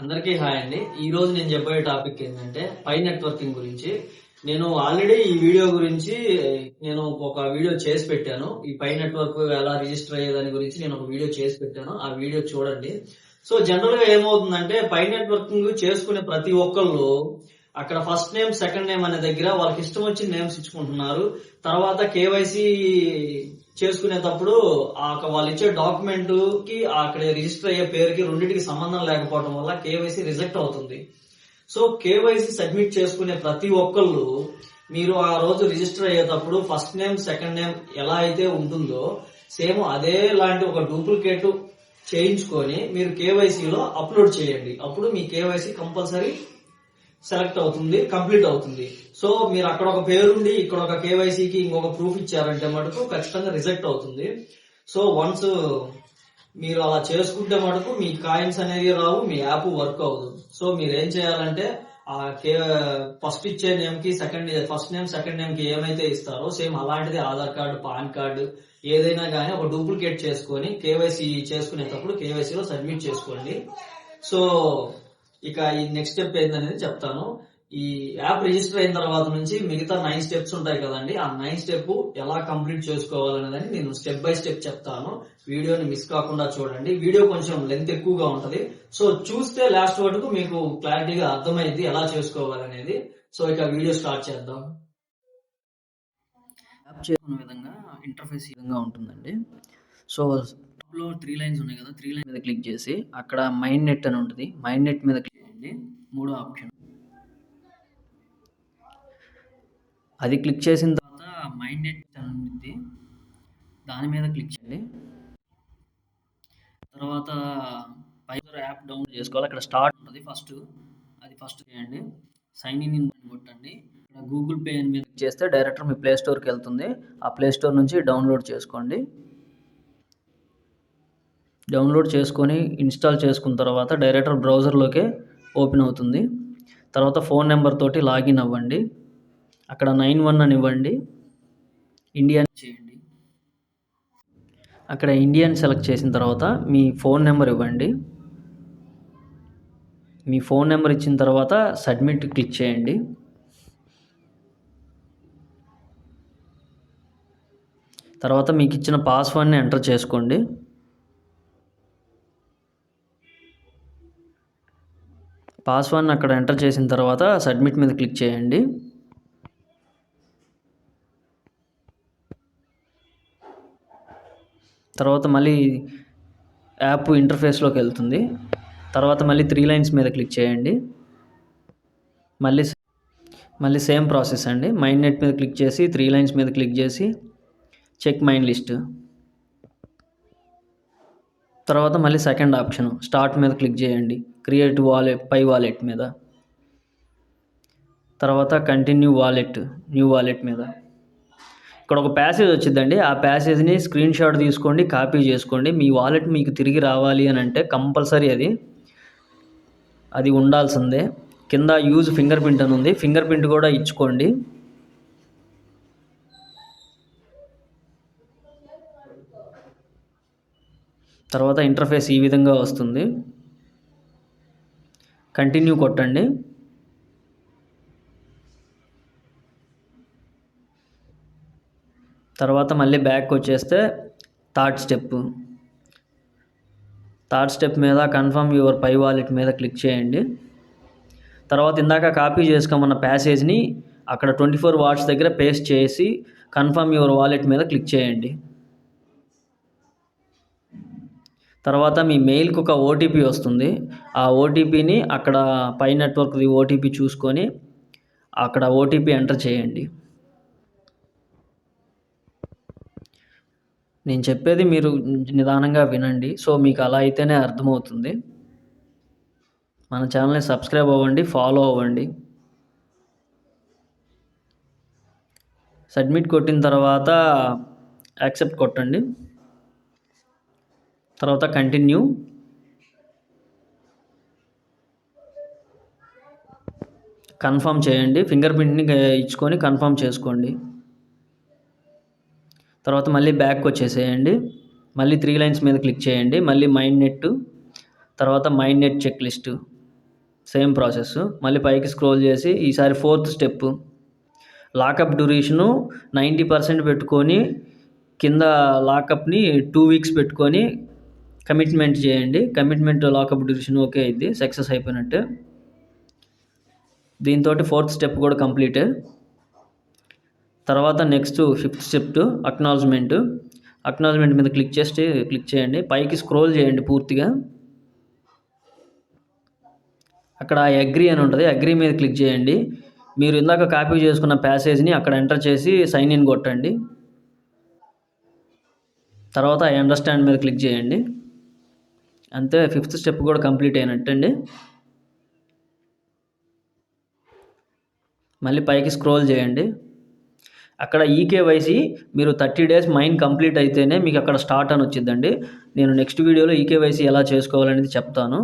అందరికీ హాయ్ అండి. ఈ రోజు నేను చెప్పే టాపిక్ ఏంటంటే పై నెట్వర్కింగ్ గురించి. నేను ఆల్రెడీ ఈ వీడియో గురించి నేను ఒక వీడియో చేసి పెట్టాను. ఈ పై నెట్వర్క్ ఎలా రిజిస్టర్ అయ్యేదాని గురించి నేను ఒక వీడియో చేసి పెట్టాను. ఆ వీడియో చూడండి. సో జనరల్గా ఏమవుతుందంటే పై నెట్వర్కింగ్ చేసుకునే ప్రతి ఒక్కళ్ళు అక్కడ ఫస్ట్ నేమ్ సెకండ్ నేమ్ అనే దగ్గర వాళ్ళకి ఇష్టం వచ్చిన నేమ్స్ ఇచ్చుకుంటున్నారు. తర్వాత కేవైసీ చేసుకునేటప్పుడు ఆ వాళ్ళు ఇచ్చే డాక్యుమెంట్కి అక్కడ రిజిస్టర్ అయ్యే పేరుకి రెండింటికి సంబంధం లేకపోవడం వల్ల కేవైసీ రిజెక్ట్ అవుతుంది. సో కేవైసీ సబ్మిట్ చేసుకునే ప్రతి ఒక్కళ్ళు మీరు ఆ రోజు రిజిస్టర్ అయ్యేటప్పుడు ఫస్ట్ నేమ్ సెకండ్ నేమ్ ఎలా అయితే ఉంటుందో సేమ్ అదే లాంటి ఒక డూప్లికేట్ చేయించుకొని మీరు కేవైసీలో అప్లోడ్ చేయండి. అప్పుడు మీ కేవైసీ కంపల్సరీ సెలెక్ట్ అవుతుంది కంప్లీట్ అవుతుంది. సో మీరు అక్కడ ఒక పేరుండి ఇక్కడ ఒక కేవైసీకి ఇంకొక ప్రూఫ్ ఇచ్చారంటే మటుకు ఖచ్చితంగా రిజెక్ట్ అవుతుంది. సో వన్స్ మీరు అలా చేసుకుంటే మటుకు మీ కాయిన్స్ అనేవి రావు మీ యాప్ వర్క్ అవ్వదు. సో మీరు ఏం చేయాలంటే ఆ కే ఫస్ట్ ఇచ్చే నేమ్కి సెకండ్ ఫస్ట్ నేమ్ సెకండ్ నేమ్కి ఏమైతే ఇస్తారో సేమ్ అలాంటిది ఆధార్ కార్డు పాన్ కార్డు ఏదైనా కానీ ఒక డూప్లికేట్ చేసుకొని కేవైసీ చేసుకునేటప్పుడు కేవైసీలో సబ్మిట్ చేసుకోండి. సో ఇక ఈ నెక్స్ట్ స్టెప్ ఏందనేది చెప్తాను. ఈ యాప్ రిజిస్టర్ అయిన తర్వాత నుంచి మిగతా నైన్ స్టెప్స్ ఉంటాయి కదండి ఆ నైన్ స్టెప్ ఎలా కంప్లీట్ చేసుకోవాలనేదని నేను స్టెప్ బై స్టెప్ చెప్తాను. వీడియోని మిస్ కాకుండా చూడండి. వీడియో కొంచెం లెంత్ ఎక్కువగా ఉంటది. సో చూస్తే లాస్ట్ వరకు మీకు క్లారిటీగా అర్థమైంది ఎలా చేసుకోవాలనేది. సో ఇక వీడియో స్టార్ట్ చేద్దాం. యాప్ చేసుకున్న విధంగా ఇంటర్ఫేస్ ఈ విధంగా ఉంటుందండి. సో లో త్రీ లైన్స్ ఉన్నాయి కదా త్రీ లైన్ మీద క్లిక్ చేసి అక్కడ మైండ్ నెట్ అని ఉంటుంది. మైండ్ నెట్ మీద క్లిక్ మూడో ఆప్షన్. అది క్లిక్ చేసిన తర్వాత మైండ్ నెట్ ఉంటుంది దాని మీద క్లిక్ చేయండి. తర్వాత పైజర్ యాప్ డౌన్లోడ్ చేసుకోవాలి. అక్కడ స్టార్ట్ ఉంటుంది ఫస్ట్. అది ఫస్ట్ చేయండి. సైన్ ఇన్ కొట్టండి. ఇక్కడ గూగుల్ పే అని మీద చేస్తే డైరెక్ట్ మీ ప్లే స్టోర్కి వెళ్తుంది. ఆ ప్లే స్టోర్ నుంచి డౌన్లోడ్ చేసుకోండి. డౌన్లోడ్ చేసుకొని ఇన్స్టాల్ చేసుకున్న తర్వాత డైరెక్టర్ బ్రౌజర్లోకే ఓపెన్ అవుతుంది. తర్వాత ఫోన్ నెంబర్ తోటి లాగిన్ అవ్వండి. అక్కడ నైన్ వన్ అని ఇవ్వండి. ఇండియా చేయండి. అక్కడ ఇండియన్ సెలెక్ట్ చేసిన తర్వాత మీ ఫోన్ నెంబర్ ఇవ్వండి. మీ ఫోన్ నెంబర్ ఇచ్చిన తర్వాత సబ్మిట్ క్లిక్ చేయండి. తర్వాత మీకు ఇచ్చిన పాస్వర్డ్ని ఎంటర్ చేసుకోండి. పాస్వర్డ్ని అక్కడ ఎంటర్ చేసిన తర్వాత సబ్మిట్ మీద క్లిక్ చేయండి. తర్వాత మళ్ళీ యాప్ ఇంటర్ఫేస్లోకి వెళ్తుంది. తర్వాత మళ్ళీ త్రీ లైన్స్ మీద క్లిక్ చేయండి. మళ్ళీ మళ్ళీ సేమ్ ప్రాసెస్ అండి. మైండ్ నెట్ మీద క్లిక్ చేసి త్రీ లైన్స్ మీద క్లిక్ చేసి చెక్ మైండ్ లిస్ట్. తర్వాత మళ్ళీ సెకండ్ ఆప్షన్ స్టార్ట్ మీద క్లిక్ చేయండి. క్రియేట్ వాలెట్ పై వాలెట్ మీద. తర్వాత కంటిన్యూ వాలెట్ న్యూ వాలెట్ మీద. ఇక్కడ ఒక ప్యాసేజ్ వచ్చిందండి. ఆ ప్యాసేజ్ని స్క్రీన్ షాట్ తీసుకోండి కాపీ చేసుకోండి. మీ వాలెట్ మీకు తిరిగి రావాలి అని అంటే కంపల్సరీ అది. అది ఉండాల్సిందే. కింద యూజ్ ఫింగర్ ప్రింట్ అని ఉంది. ఫింగర్ ప్రింట్ కూడా ఇచ్చుకోండి. తర్వాత ఇంటర్ఫేస్ ఈ విధంగా వస్తుంది. కంటిన్యూ కొట్టండి. తర్వాత మళ్ళీ బ్యాక్ వచ్చేస్తే థర్డ్ స్టెప్ థర్డ్ స్టెప్ మీద కన్ఫర్మ్ యువర్ పై వాలెట్ మీద క్లిక్ చేయండి. తర్వాత ఇందాక కాపీ చేసుకోమన్న ప్యాసేజ్ని అక్కడ ట్వంటీ ఫోర్ వాట్స్ దగ్గర పేస్ట్ చేసి కన్ఫర్మ్ యువర్ వాలెట్ మీద క్లిక్ చేయండి. తర్వాత మీ మెయిల్కి ఒక ఓటీపీ వస్తుంది. ఆ ఓటీపీని అక్కడ పై నెట్వర్క్ది ఓటీపీ చూసుకొని అక్కడ ఓటీపీ ఎంటర్ చేయండి. నేను చెప్పేది మీరు నిదానంగా వినండి. సో మీకు అలా అయితేనే అర్థమవుతుంది. మన ఛానల్ని సబ్స్క్రైబ్ అవ్వండి ఫాలో అవ్వండి. సబ్మిట్ కొట్టిన తర్వాత యాక్సెప్ట్ కొట్టండి. తర్వాత కంటిన్యూ కన్ఫర్మ్ చేయండి. ఫింగర్ ప్రింట్ని ఇచ్చుకొని కన్ఫర్మ్ చేసుకోండి. తర్వాత మళ్ళీ బ్యాక్ వచ్చేసేయండి. మళ్ళీ త్రీ లైన్స్ మీద క్లిక్ చేయండి. మళ్ళీ మైండ్ నెట్ తర్వాత mind net check list same process మళ్ళీ పైకి స్క్రోల్ చేసి ఈసారి fourth step lockup duration ninety percent పెట్టుకొని కింద లాకప్ని టూ వీక్స్ పెట్టుకొని కమిట్మెంట్ చేయండి. కమిట్మెంట్ లాకప్ డ్యూరేషన్ ఓకే అయింది. సక్సెస్ అయిపోయినట్టే. దీంతో ఫోర్త్ స్టెప్ కూడా కంప్లీట్. తర్వాత next fifth step acknowledgement. Acknowledgement మీద క్లిక్ చేసి క్లిక్ చేయండి. పైకి స్క్రోల్ చేయండి పూర్తిగా. అక్కడ అగ్రి అని ఉంటుంది. అగ్రి మీద క్లిక్ చేయండి. మీరు ఇందాక కాపీ చేసుకున్న ప్యాసేజ్ని అక్కడ ఎంటర్ చేసి సైన్ ఇన్ కొట్టండి. తర్వాత ఐ అండర్స్టాండ్ మీద క్లిక్ చేయండి. అంతే ఫిఫ్త్ స్టెప్ కూడా కంప్లీట్ అయినట్టండి. మళ్ళీ పైకి స్క్రోల్ చేయండి. అక్కడ ఈకేవైసీ మీరు థర్టీ డేస్ మైండ్ కంప్లీట్ అయితేనే మీకు అక్కడ స్టార్ట్ అని వచ్చిందండి. నేను నెక్స్ట్ వీడియోలో ఈకేవైసీ ఎలా చేసుకోవాలనేది చెప్తాను.